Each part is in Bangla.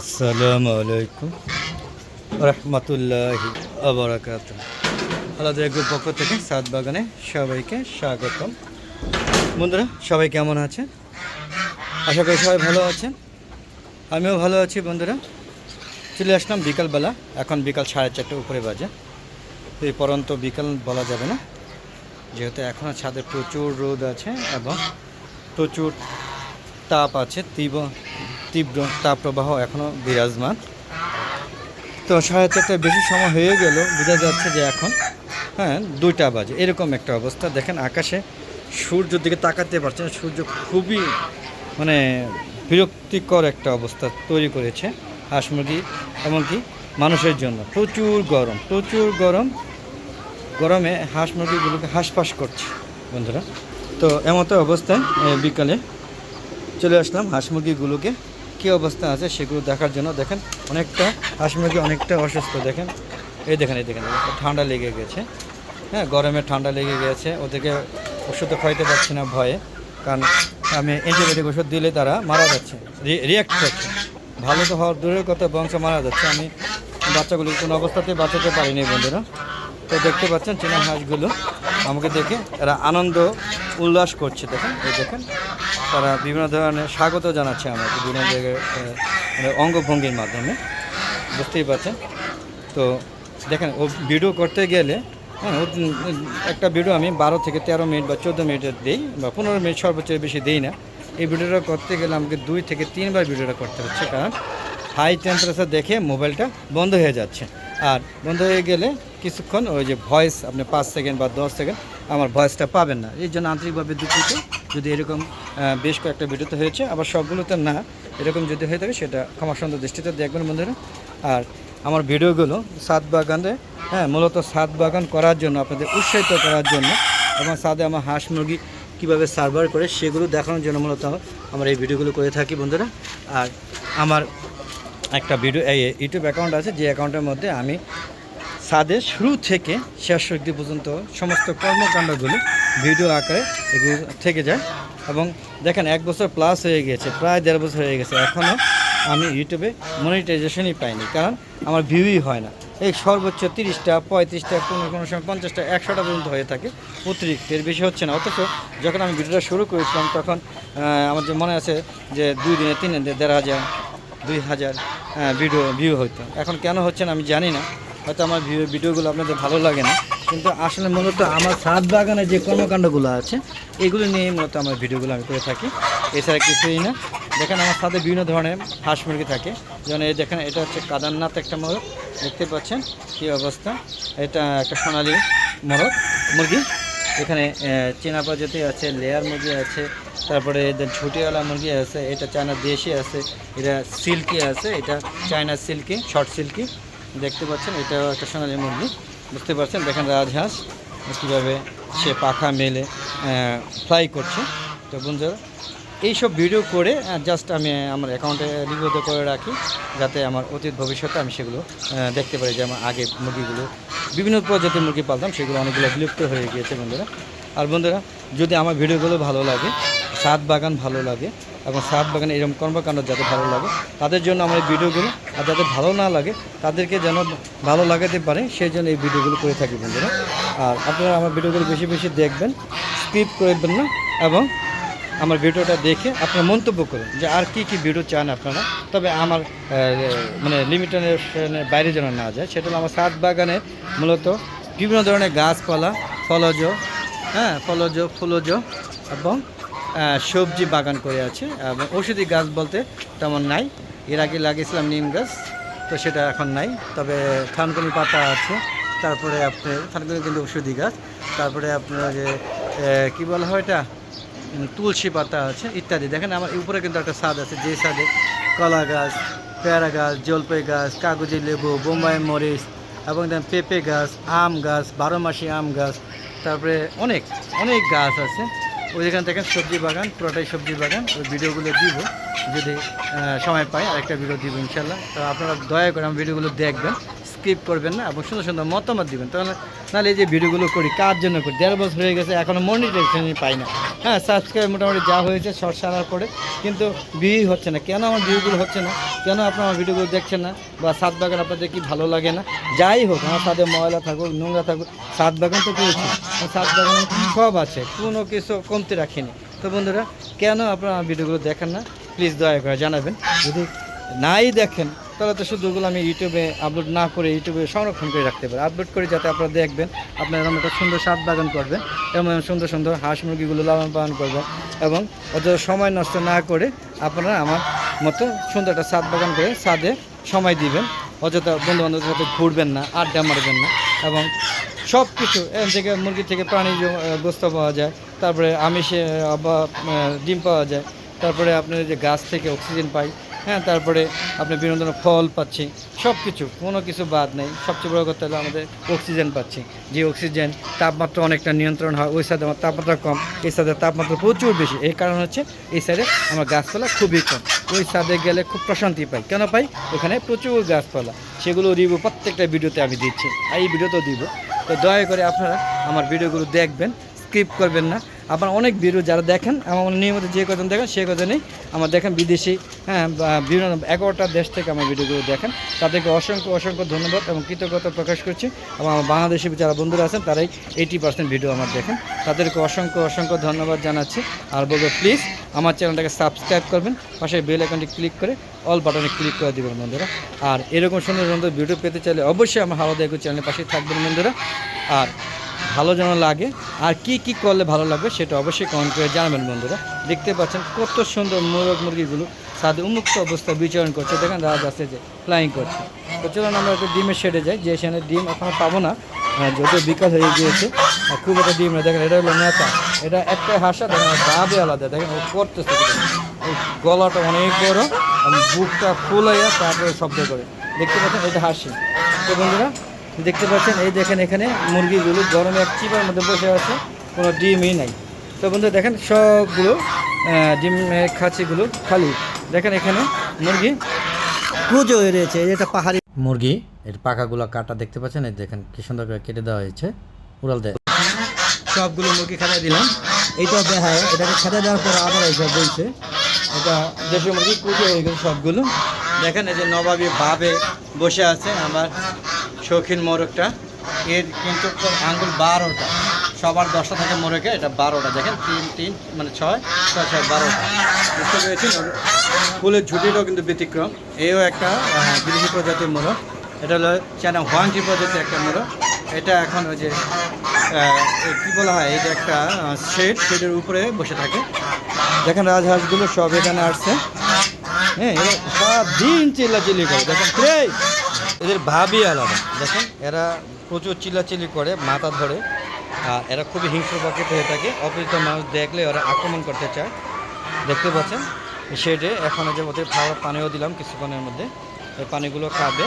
আসসালামু আলাইকুম। রহমতুল্লাহ আবরাকাত আলাদা গ্রুপ পক্ষ থেকে সাত বাগানে সবাইকে স্বাগতম। বন্ধুরা, সবাই কেমন আছেন? আশা করি সবাই ভালো আছেন। আমিও ভালো আছি বন্ধুরা। চলে আসলাম বিকালবেলা, এখন বিকাল সাড়ে চারটে উপরে বাজে। এই পরন্ত বিকাল বলা যাবে না। যেহেতু এখনও ছাদে প্রচুর রোদ আছে এবং প্রচুর তাপ আছে, তীব্র তীব্র তাপ প্রবাহ এখনও বিরাজমান। তো সাড়ে চারটায় বেশি সময় হয়ে গেল, বোঝা যাচ্ছে যে এখন হ্যাঁ দুইটা বাজে। এরকম একটা অবস্থা। দেখেন আকাশে সূর্যের দিকে তাকাতে পারছেন। সূর্য খুবই মানে বিরক্তিকর একটা অবস্থা তৈরি করেছে হাঁস মুরগি এমনকি মানুষের জন্য। প্রচুর গরম প্রচুর গরম। গরমে হাঁস মুরগিগুলোকে হাঁসফাঁস করছে, বন্ধুরা। তো এমতো অবস্থায় বিকালে চলে আসলাম হাঁস মুরগিগুলোকে কী অবস্থা আছে সেগুলো দেখার জন্য দেখেন, অনেকটা হাঁস মুরগি অনেকটা অসুস্থ, দেখেন। এই দেখেন এই দেখেন ঠান্ডা লেগে গেছে। হ্যাঁ গরমে ঠান্ডা লেগে গেছে, ওদেরকে ওষুধ খাইতে পারছি না ভয়ে, কারণ আমি অ্যান্টিবায়োটিক ওষুধ দিলে তারা মারা যাচ্ছে রিয়াক্ট করছে। ভালো তো হওয়ার দূরের কথা বংশ মারা যাচ্ছে। আমি বাচ্চাগুলোকে কোনো অবস্থাতে বাঁচাতে পারিনি বন্ধুরা। তো দেখতে পাচ্ছেন, চীনা হাঁসগুলো আমাকে দেখে এরা আনন্দ, উল্লাস করছে, দেখেন, এই দেখেন। তারা বিভিন্ন ধরনের স্বাগত জানাচ্ছে আমাকে বিভিন্ন জায়গায় মানে অঙ্গভঙ্গির মাধ্যমে। বুঝতেই পারছেন? তো দেখেন, ও ভিডিও করতে গেলে হ্যাঁ একটা ভিডিও আমি বারো থেকে তেরো মিনিট বা চোদ্দ মিনিটের দিই, বা পনেরো মিনিট সর্বোচ্চ বেশি দিই না। এই ভিডিওটা করতে গেলে আমাকে দুই থেকে তিনবার ভিডিওটা করতে হচ্ছে, কারণ হাই টেম্পারেচার দেখে মোবাইলটা বন্ধ হয়ে যাচ্ছে। আর বন্ধ হয়ে গেলে কিছুক্ষণ ওই যে ভয়েস আপনি পাঁচ সেকেন্ড বা দশ সেকেন্ড আমার ভয়েসটা পাবেন না। এই জন্য আন্তরিকভাবে দুঃখিত। যদি এরকম বেশ কয়েকটা ভিডিওতে হয়েছে, আবার সবগুলোতে না, এরকম যদি হয়ে থাকে সেটা ক্ষমা সুন্দর দৃষ্টিতে দেখবেন বন্ধুরা। আর আমার ভিডিওগুলো সাত বাগানে হ্যাঁ মূলত সাত বাগান করার জন্য, আপনাদের উৎসাহিত করার জন্য, এবং সাদে আমার হাঁস মুরগি কীভাবে সার্ভার করে সেগুলো দেখানোর জন্য মূলত আমার এই ভিডিওগুলো করে থাকি বন্ধুরা। আর আমার একটা ভিডিও এই ইউটিউব অ্যাকাউন্ট আছে, যে অ্যাকাউন্টের মধ্যে আমি সাদের শুরু থেকে শেষ অবধি পর্যন্ত সমস্ত কর্মকাণ্ডগুলো ভিডিও আকারে এগুলো থেকে যায়। এবং দেখেন, এক বছর প্লাস হয়ে গেছে প্রায় দেড় বছর হয়ে গেছে। এখনও আমি ইউটিউবে মনিটাইজেশনই পাইনি, কারণ আমার ভিউই হয় না। এই সর্বোচ্চ তিরিশটা, পঁয়ত্রিশটা, কোনো কোনো সময় পঞ্চাশটা, একশোটা পর্যন্ত হয়ে থাকে, অতিরিক্ত। এর বেশি হচ্ছে না। অথচ যখন আমি ভিডিওটা শুরু করেছিলাম, তখন আমার যে মনে আছে যে দুই দিনে, তিন দিনে দেড় হাজার, দুই হাজার ভিডিও ভিউ হতো এখন কেন হচ্ছে না আমি জানি না। হয়তো আমার ভিডিও- ভিডিওগুলো আপনাদের ভালো লাগে না। কিন্তু আসলে মূলত আমার সাত বাগানে যে কর্মকাণ্ডগুলো আছে, এগুলো নিয়ে মূলত আমার ভিডিওগুলো আমি করে থাকি। এছাড়া কিছুই না। দেখেন আমার সাথে বিভিন্ন ধরনের হাঁস মুরগি থাকে। যেমন এই দেখেন, এটা হচ্ছে কাদারনাথ একটা মোরগ। দেখতে পাচ্ছেন কী অবস্থা? এটা একটা সোনালি মোরগ, মুরগি। এখানে চীনা প্রজাতি আছে, লেয়ার মুরগি আছে। তারপরে এদের মুরগি আছে, এটা চায়না দেশি আছে। এটা সিল্কি আছে, এটা চায়না সিল্কি, শর্ট সিল্কি। দেখতে পাচ্ছেন, এটা একটা সোনালি মুরগি, বুঝতে পারছেন? দেখেন রাজহাঁস, কীভাবে সে পাখা মেলে ফ্লাই করছে। তো বন্ধুরা, এইসব ভিডিও করে জাস্ট আমি, আমার অ্যাকাউন্টে লিপিবদ্ধ করে রাখি, যাতে আমার অতীত ভবিষ্যতে আমি সেগুলো দেখতে পারি যে আমার আগে মুরগিগুলো, বিভিন্ন প্রজাতির মুরগি পালতাম, সেগুলো অনেকগুলো বিলুপ্ত হয়ে গিয়েছে বন্ধুরা। আর বন্ধুরা, যদি আমার ভিডিওগুলো ভালো লাগে, সাত বাগান ভালো লাগে এবং সাত বাগানে এরকম কর্মকাণ্ড যাতে ভালো লাগে, তাদের জন্য আমার এই ভিডিওগুলো, আর যাতে ভালো না লাগে, তাদেরকে যেন ভালো লাগাতে পারে, সেই জন্য এই ভিডিওগুলো করে থাকি বন্ধুরা। আর আপনারা আমার ভিডিওগুলো বেশি বেশি দেখবেন, স্কিপ করবেন না, এবং আমার ভিডিওটা দেখে আপনারা মন্তব্য করুন যে আর কি কি ভিডিও চান আপনারা। তবে আমার মানে লিমিটেশনের বাইরে যেন না যায়, সেটা হলো আমার সাত বাগানে মূলত বিভিন্ন ধরনের গাছপালা, ফলজ হ্যাঁ ফলজ, ফুলজ এবং সবজি বাগান করে আছে। এবং ঔষধি গাছ বলতে তেমন নাই। এর আগে লাগিয়েছিলাম নিম গাছ, তো সেটা এখন নাই। তবে থানকুনি পাতা আছে। তারপরে আপনার থানকুনি কিন্তু ঔষধি গাছ। তারপরে আপনার যে কি বলা হয় এটা? তুলসী পাতা আছে, ইত্যাদি। দেখেন আমার উপরে কিন্তু একটা স্বাদ আছে, যে স্বাদে কলা গাছ, পেয়ারা গাছ, জলপাই গাছ, কাগজি লেবু, বোম্বাই মরিচ, এবং পেঁপে গাছ, আম গাছ, বারো মাসি আম গাছ, তারপরে অনেক অনেক গাছ আছে। ওই দেখেন সবজি বাগান, পুরোটাই সবজি বাগান, ওই ভিডিওগুলো দিব, যদি সময় পাই, আরেকটা ভিডিও দিব ইনশাল্লাহ তো আপনারা দয়া করে আমার ভিডিওগুলো দেখবেন। স্কিপ করবেন না এবং সুন্দর সুন্দর মতামত দিবেন। তাহলে নাহলে এই যে ভিডিওগুলো করি, কার জন্য করি? দেড় বছর হয়ে গেছে এখনও মনিটাইজেশনই পাই না। হ্যাঁ সাবস্ক্রাইব মোটামুটি যা হয়েছে শর্ট সারার পরে কিন্তু ভিউই হচ্ছে না। কেন আমার ভিউগুলো হচ্ছে না? কেন আপনার আমার ভিডিওগুলো দেখছেন না? বা সাত বাগান আপনাদের কি ভালো লাগে না? যাই হোক, আমার সাথে ময়লা থাকুক, নোংরা থাকুক, সাত বাগান তো করেছি। সাত বাগানে সব আছে, কোনো কিছু কমতে রাখিনি। তো বন্ধুরা, কেন আপনারা আমার ভিডিওগুলো দেখেন না? প্লিজ দয়া করে জানাবেন। যদি নাই দেখেন তাহলে তো শুধু ওগুলো আমি ইউটিউবে আপলোড না করে ইউটিউবে সংরক্ষণ করে রাখতে পারি। আপলোড করে যাতে আপনারা দেখবেন, আপনারা এরকম একটা সুন্দর সাত বাগান করবেন এবং সুন্দর সুন্দর হাঁস মুরগিগুলো লালন পালন করবেন এবং অত সময় নষ্ট না করে আপনারা আমার মতো সুন্দর একটা সাত বাগান করে ছাদে সময় দিবেন। অযথা বন্ধু বান্ধবের সাথে ঘুরবেন না, আড্ডা মারবেন না এবং সব কিছু এখান থেকে মুরগি থেকে প্রাণী গোস্ত পাওয়া যায়, তারপরে আমিষে বা ডিম পাওয়া যায়, তারপরে আপনার যে গাছ থেকে অক্সিজেন পাই হ্যাঁ তারপরে আপনি বিভিন্ন ধরনের ফল পাচ্ছি সব কিছু কোনো কিছু বাদ নেই। সবচেয়ে বড় কথা হলো আমাদের অক্সিজেন পাচ্ছি। যে অক্সিজেন তাপমাত্রা অনেকটা নিয়ন্ত্রণ হয়, ওই সাইডে আমার তাপমাত্রা কম, এই সাইডে তাপমাত্রা প্রচুর বেশি। এই কারণ হচ্ছে এই সাইডে আমার গাছপালা খুবই কম। ওই সাইডে গেলে খুব প্রশান্তি পাই। কেন পাই? ওখানে প্রচুর গাছপালা। সেগুলো রিভিউ প্রত্যেকটা ভিডিওতে আমি দিচ্ছি। আর এই ভিডিওতেও দিব। তো দয়া করে আপনারা আমার ভিডিওগুলো দেখবেন স্কিপ করবেন না। আপনার অনেক ভিডিও যারা দেখেন, আমার নিয়মিত যে কজন দেখেন, সে কজনই আমার দেখেন বিদেশি হ্যাঁ বিভিন্ন এগারোটা দেশ থেকে আমার ভিডিওগুলো দেখেন। তাদেরকে অসংখ্য অসংখ্য ধন্যবাদ এবং কৃতজ্ঞতা প্রকাশ করছি। এবং আমার বাংলাদেশি যারা বন্ধুরা আছেন, তারাই এইটি পার্সেন্ট ভিডিও আমার দেখেন। তাদেরকে অসংখ্য অসংখ্য ধন্যবাদ জানাচ্ছি। আর বলব প্লিজ আমার চ্যানেলটাকে সাবস্ক্রাইব করবেন। পাশে বেল আইকনটি ক্লিক করে অল বাটনে ক্লিক করে দেবেন বন্ধুরা। আর এরকম সুন্দর সুন্দর ভিডিও পেতে চাইলে অবশ্যই আমার হাওয়া দেখো চ্যানেলের পাশে থাকবেন বন্ধুরা। আর ভালো যেন লাগে। আর কি কি করলে ভালো লাগবে সেটা অবশ্যই কমেন্ট করে জানাবেন বন্ধুরা। দেখতে পাচ্ছেন কত সুন্দর মোরগ মুরগিগুলো সাদে উন্মুক্ত অবস্থায় বিচরণ করছে। দেখেন রাজ আছে যে ফ্লাইং করছে। তো চলুন আমরা একটু ডিমের শেডে যাই। যে সেখানে ডিম এখনও পাবো না আহ, যদিও বিকাল হয়ে গিয়েছে। আর খুব একটা ডিম দেখেন এটা হলো নেতা। এটা একটা হাসা দেখেন ওর আলাদা। দেখেন ও করতেছে গলাটা অনেক বড় বুকটা ফুলাইয়া তারপরে শব্দ করে। দেখতে পাচ্ছেন এটা হাসি। তো বন্ধুরা দেখতে পাচ্ছেন, এই দেখেন এখানে মুরগিগুলো গরমে এক চিপার মধ্যে বসে আছে, কোনো ডিমই নাই। তো বন্ধু দেখেন সবগুলো ডিমের খাঁচিগুলো খালি। দেখেন এখানে মুরগি পুজো হয়ে রয়েছে এটা পাহাড়ি মুরগি, এর পাখাগুলো কাটা দেখতে পাচ্ছেন, এই দেখেন কি সুন্দর করে কেটে দেওয়া হয়েছে, উড়াল দেয়। সবগুলো মুরগি খাইয়ে দিলাম। এইটা দেখায়, এটাকে খেতে দেওয়ার পর আবার এইসব বলছে, এটা দেশীয় মুরগি পুজো হয়ে গেছে সবগুলো। দেখেন এই যে নবাবী ভাবে বসে আছে আমার শৌখিন মোরগটা। এর কিন্তু আঙ্গুল বারোটা। সবার দশটা থাকে মোরগে এটা বারোটা। দেখেন, তিন তিন মানে ছয় ছয় ছয়, বারোটা। বুঝতে পেরেছেন? ফুলের ঝুটিটাও কিন্তু ব্যতিক্রম। এও একটা বিদেশি প্রজাতির মোরগ। এটা হলো চায়না হোয়াংটি প্রজাতির একটা মোরগ। এটা এখন ওই যে কী বলা হয়? এটা একটা শেড, শেডের উপরে বসে থাকে। দেখেন রাজহাঁসগুলো সব এখানে আসছে। হ্যাঁ সব দিন চিল্লাচিল্লি করে। দেখেন এদের ভাবই আলাদা। দেখেন, এরা প্রচুর চিল্লাচিল্লি করে, মাথা ধরে এরা খুবই হিংস্র প্রকৃতি হয়ে থাকে। অপরিচিত মানুষ দেখলে ওরা আক্রমণ করতে চায়। দেখতে পাচ্ছেন, শেডে এখন যে ওদের খাবার পানিও দিলাম কিছুক্ষণের মধ্যে। এই পানিগুলো খাবে।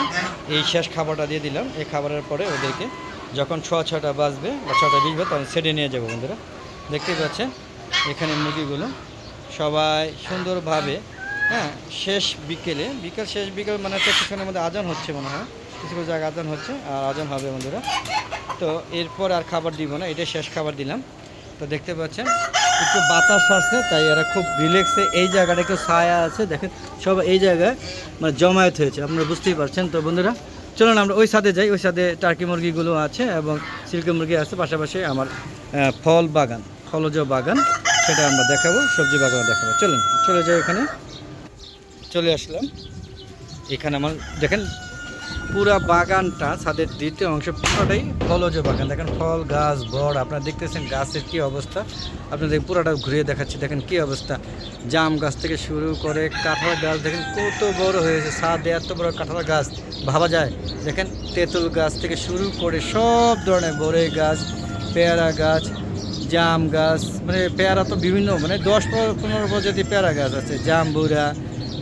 এই শেষ খাবারটা দিয়ে দিলাম। এই খাবারের পরে ওদেরকে যখন ছ ছটা বাজবে বা ছটা বিজবে তখন শেডে নিয়ে যাব বন্ধুরা। দেখতে পাচ্ছেন, এখানে মুরগিগুলো সবাই সুন্দরভাবে হ্যাঁ শেষ বিকেলে, বিকেল, শেষ বিকেল মানে হচ্ছে কিছুক্ষণের মধ্যে আজান হচ্ছে মনে হয়। কিছু কিছু জায়গায় আজান হচ্ছে আর আজান হবে বন্ধুরা তো এরপর আর খাবার দিব না এটা শেষ খাবার দিলাম। তো দেখতে পাচ্ছেন, একটু বাতাস আসছে, তাই এরা খুব রিল্যাক্সে এই জায়গাটা একটু ছায়া আছে। দেখেন, সব এই জায়গায় মানে জমায়েত হয়েছে, আপনারা বুঝতেই পারছেন। তো বন্ধুরা, চলুন আমরা ওই সাথে যাই, ওই সাথে টার্কি মুরগিগুলো আছে এবং সিল্কি মুরগি আছে, পাশাপাশি আমার ফল বাগান, ফলজ বাগান, সেটা আমরা দেখাবো, সবজি বাগান দেখাবো। চলুন, চলে যাই এখানে। চলে আসলাম। এখানে আমার, দেখেন, পুরা বাগানটা, ছাদের দ্বিতীয় অংশ, পুরোটাই ফলজ বাগান। দেখেন, ফল, গাছ, বড়, আপনারা দেখতেছেন গাছের কি অবস্থা। আপনাদের পুরোটা ঘুরিয়ে দেখাচ্ছি, দেখেন কি অবস্থা। জাম গাছ থেকে শুরু করে কাঁঠাল গাছ, দেখেন কত বড় হয়েছে। ছাদে এত বড় কাঁঠাল গাছ, ভাবা যায়? দেখেন, তেঁতুল গাছ থেকে শুরু করে সব ধরনের বড়ই গাছ, পেয়ারা গাছ, জাম গাছ মানে পেয়ারা তো বিভিন্ন মানে দশ পনেরো পনেরো প্রজাতি পেয়ারা গাছ আছে। জাম্বুরা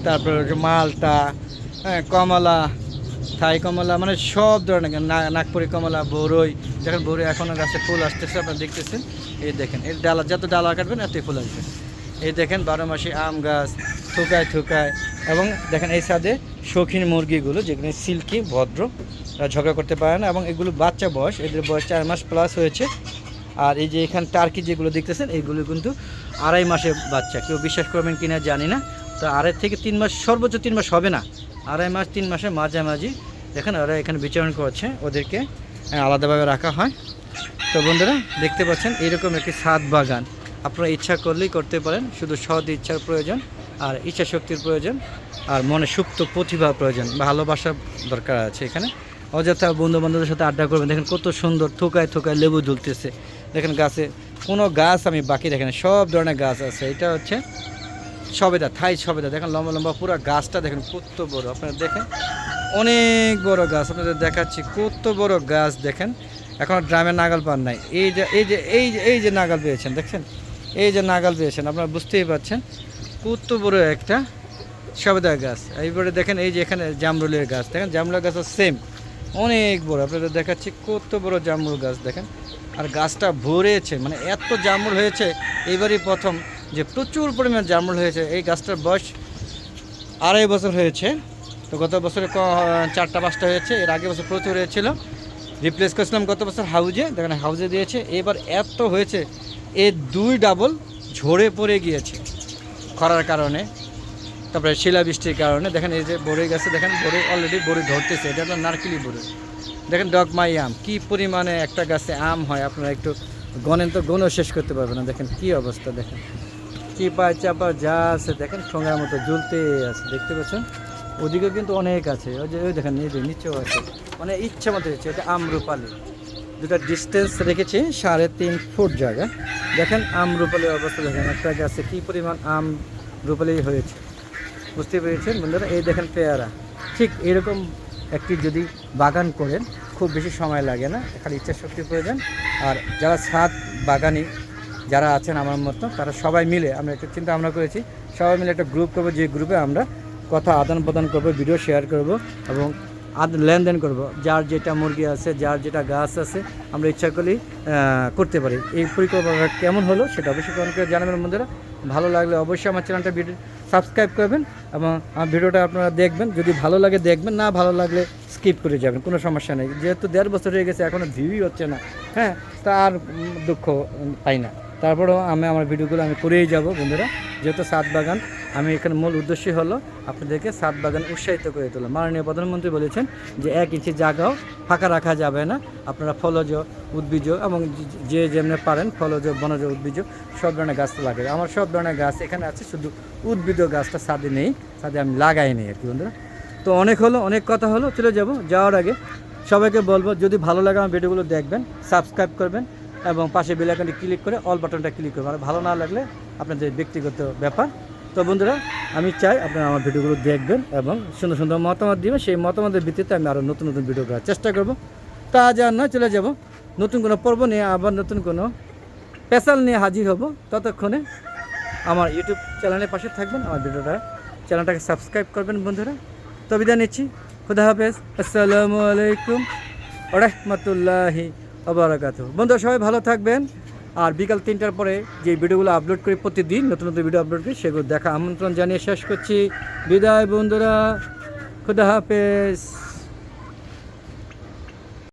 তারপরে মালটা হ্যাঁ কমলা, থাই কমলা মানে সব ধরনের নাগপুরি কমলা, বরই, দেখেন বরই এখনও গাছে ফুল আসতেছে, আপনারা দেখতেছেন? এই দেখেন এর ডালা, যত ডালা কাটবেন, এতই ফুল আসবে। এই দেখেন বারো মাসে আম গাছ থুকায় থুকায়, এবং দেখেন এই সাদে শৌখিন মুরগিগুলো, যেগুলো সিল্কি, ভদ্র ঝগড়া করতে পারে না, এবং এগুলো বাচ্চা বয়স, এদের বয়স চার মাস প্লাস হয়েছে। আর এই যে এখানে টার্কি যেগুলো দেখতেছেন এইগুলো কিন্তু আড়াই মাসে বাচ্চা, কেউ বিশ্বাস করবেন কিনা জানি না। তো আড়াই থেকে তিন মাস, সর্বোচ্চ তিন মাস হবে না। আড়াই মাস, তিন মাসের মাঝামাঝি। দেখেন, ওরা এখানে বিচরণ করছে, ওদেরকে আলাদাভাবে রাখা হয়। তো বন্ধুরা, দেখতে পাচ্ছেন, এরকম একটি সাত বাগান। আপনারা ইচ্ছা করলেই করতে পারেন, শুধু সৎ ইচ্ছার প্রয়োজন আর ইচ্ছা শক্তির প্রয়োজন আর মনে সুপ্ত প্রতিভা প্রয়োজন ভালোবাসা দরকার আছে এখানে। অযথা বন্ধু বান্ধবদের সাথে আড্ডা করবেন, দেখেন কত সুন্দর থোকায় থোকায় লেবু ঝুলতেছে। দেখেন গাছে, কোনো গাছ আমি বাকি দেখেন, সব ধরনের গাছ আছে। এটা হচ্ছে সবেদা, থাই সবেদা। দেখেন লম্বা লম্বা পুরো গাছটা দেখেন, কত বড়। আপনারা দেখেন, অনেক বড় গাছ। আপনাদের দেখাচ্ছি, কত বড় গাছ দেখেন। এখন ড্রামে নাগাল পান নাই। এই যে এই যে এই যে এই যে নাগাল পেয়েছেন, দেখছেন? এই যে নাগাল পেয়েছেন, আপনারা বুঝতেই পারছেন। কত বড় একটা সবেদা গাছ। এইবারে দেখেন, এই যে এখানে জামরুলের গাছ। দেখেন, জামরুলের গাছও সেম অনেক বড়। আপনাদের দেখাচ্ছি, কত বড় জামরুল গাছ, দেখেন। আর গাছটা ভরেছে মানে এত জামরুল হয়েছে, এইবারই প্রথম যে প্রচুর পরিমাণ জামরুল হয়েছে, এই গাছটার বয়স আড়াই বছর হয়েছে। তো গত বছরে চারটা, পাঁচটা হয়েছে, এর আগে বছর প্রচুর হয়েছিল। রিপ্লেস করেছিলাম গত বছর হাউজে, দেখেন হাউজে দিয়েছে। এবার এত হয়েছে, এ দুই ডাবল ঝরে পড়ে গিয়েছে খরার কারণে। তারপরে শিলাবৃষ্টির কারণে, দেখেন এই যে বড়ি গেছে, দেখেন বড়ি অলরেডি বড়ি ধরতেছে, এটা হলো নারকেলি বড়ি। দেখেন ডগমাই আম, কি পরিমাণে একটা গাছে আম হয়, আপনারা একটু গণেন তো গণও শেষ করতে পারবেন না, দেখেন কি অবস্থা, দেখেন। চিপা চাপা যা আছে, দেখেন ঠোঙার মতো ঝুলতে আছে, দেখতে পাচ্ছেন? ওদিকে কিন্তু অনেক আছে। ওই যে, ওই দেখেন, এই যে নিচেও আছে। মানে ইচ্ছে মতো হচ্ছে, এটা আমরুপালি। দুটা ডিস্টেন্স রেখেছি, সাড়ে তিন ফুট জায়গা। দেখেন আম রুপালির অবস্থা, দেখেন একটা গাছে কী পরিমাণ আম রুপালি হয়েছে। বুঝতে পেরেছেন বন্ধুরা? এই দেখেন পেয়ারা। ঠিক এরকম একটি যদি বাগান করেন, খুব বেশি সময় লাগে না, খালি ইচ্ছা শক্তি প্রয়োজন। আর যারা ছাদ বাগানি যারা আছেন আমার মতো, তারা সবাই মিলে, আমরা একটা চিন্তা ভাবনা করেছি, সবাই মিলে একটা গ্রুপ করব, যে গ্রুপে আমরা কথা আদান প্রদান করব ভিডিও শেয়ার করব এবং আদ, লেনদেন করব। যার যেটা মুরগি আছে, যার যেটা গাছ আছে, আমরা ইচ্ছা করলেই করতে পারি। এই পরিকল্পনা কেমন হলো সেটা অবশ্যই করে জানাবেন বন্ধুরা। ভালো লাগলে অবশ্যই আমার চ্যানেলটা ভিডিও সাবস্ক্রাইব করবেন এবং আমার ভিডিওটা আপনারা দেখবেন। যদি ভালো লাগে দেখবেন, না ভালো লাগলে স্কিপ করে যাবেন, কোনো সমস্যা নেই। যেহেতু দেড় বছর হয়ে গেছে এখনও ভিউই হচ্ছে না। হ্যাঁ তা আর দুঃখ পাই না। তারপরেও আমি আমার ভিডিওগুলো আমি করেই যাব বন্ধুরা। যেহেতু সাত বাগান আমি এখানে মূল উদ্দেশ্যই হলো আপনাদেরকে সাত বাগান উৎসাহিত করে তোলা। মাননীয় প্রধানমন্ত্রী বলেছেন যে এক ইঞ্চি জায়গাও ফাঁকা রাখা যাবে না। আপনারা ফলজ উদ্ভিজ এবং যে- যেমনি পারেন ফলজ, বনজ উদ্ভিজ, সব ধরনের গাছ তো লাগাই আমার সব ধরনের গাছ এখানে আছে, শুধু উদ্ভিদ গাছটা সাদে নেই সাদে আমি লাগাই নেই আর কি বন্ধুরা। তো অনেক হলো, অনেক কথা হলো, চলে যাব। যাওয়ার আগে সবাইকে বলব, যদি ভালো লাগে আমার ভিডিওগুলো দেখবেন, সাবস্ক্রাইব করবেন এবং পাশে বেলাকানটি ক্লিক করে অল বাটনটা ক্লিক করবেন। আর ভালো না লাগলে আপনাদের ব্যক্তিগত ব্যাপার, তো বন্ধুরা, আমি চাই আপনারা আমার ভিডিওগুলো দেখবেন এবং সুন্দর সুন্দর মতামত দিবেন। সেই মতামতের ভিত্তিতে আমি আরও নতুন নতুন ভিডিও করার চেষ্টা করব। তা আজ আর নয়, চলে যাব। নতুন কোনো পর্ব নিয়ে, আবার নতুন কোনো স্পেশাল নিয়ে হাজির হব। ততক্ষণে আমার ইউটিউব চ্যানেলের পাশে থাকবেন, আমার ভিডিওটা, চ্যানেলটাকে সাবস্ক্রাইব করবেন বন্ধুরা। তো বিদায় নিচ্ছি। খুদা হাফেজ। আসসালামু আলাইকুম রহমতুল্লাহি আবরাকাত বন্ধুরা, সবাই ভালো থাকবেন। আর বিকাল তিনটার পরে যে ভিডিওগুলো আপলোড করি প্রতিদিন, নতুন নতুন ভিডিও আপলোড করি, সেগুলো দেখা, আমন্ত্রণ জানিয়ে শেষ করছি। বিদায় বন্ধুরা, খুদা হাফেজ।